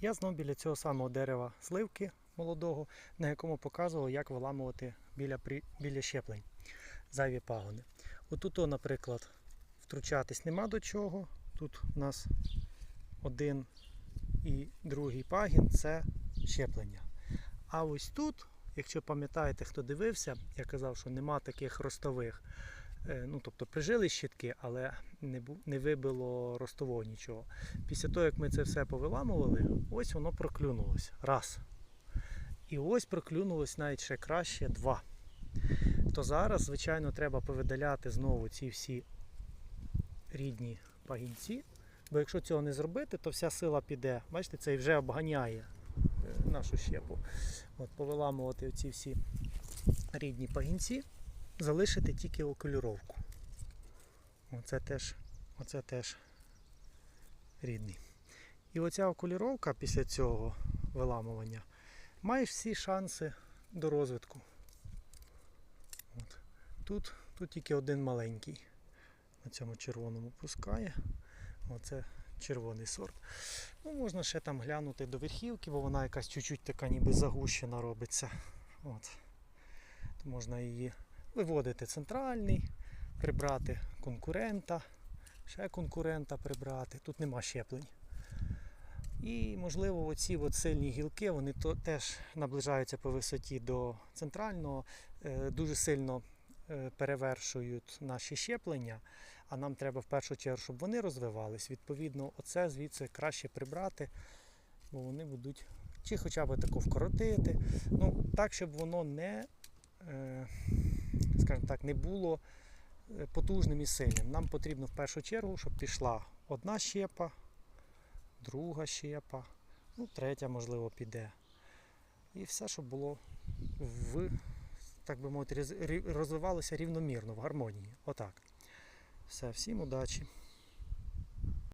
Я знову біля цього самого дерева сливки молодого, на якому показував, як виламувати біля, біля щеплень зайві пагони. Отут, наприклад, втручатись нема до чого. Тут у нас один і другий пагін це щеплення. А ось тут, якщо пам'ятаєте, хто дивився, я казав, що нема таких ростових. Е, Ну, тобто прижили щітки, але не, не вибило ростового нічого. Після того, як ми це все повиламували, ось воно проклюнулось. Раз. І ось проклюнулось навіть ще краще два. То зараз, звичайно, треба повидаляти знову ці всі рідні пагінці. Бо якщо цього не зробити, то вся сила піде. Бачите, це і вже обганяє е, нашу щепу. От, повиламувати ці всі рідні пагінці, залишити тільки окулюровку. Оце теж, оце теж рідний. І оця окулюровка після цього виламування має всі шанси до розвитку. От. Тут, тут тільки один маленький на цьому червоному пускає. Оце червоний сорт. Ну, можна ще там глянути до верхівки, бо вона якась чуть-чуть така ніби загущена робиться. От. То можна її виводити центральний, прибрати конкурента, ще конкурента прибрати. Тут нема щеплень. І, можливо, оці от сильні гілки вони то, теж наближаються по висоті до центрального, е, дуже сильно е, перевершують наші щеплення, а нам треба в першу чергу, щоб вони розвивались. Відповідно, оце звідси краще прибрати, бо вони будуть чи хоча б тако вкоротити. Ну, так, щоб воно не, е, скажімо так, не було е, потужним і сильним. Нам потрібно в першу чергу, щоб пішла одна щепа, друга щепа, ну, третя, можливо, піде. І все, щоб було в, так би мовити, розвивалося рівномірно, в гармонії. Отак. Все, всім удачі.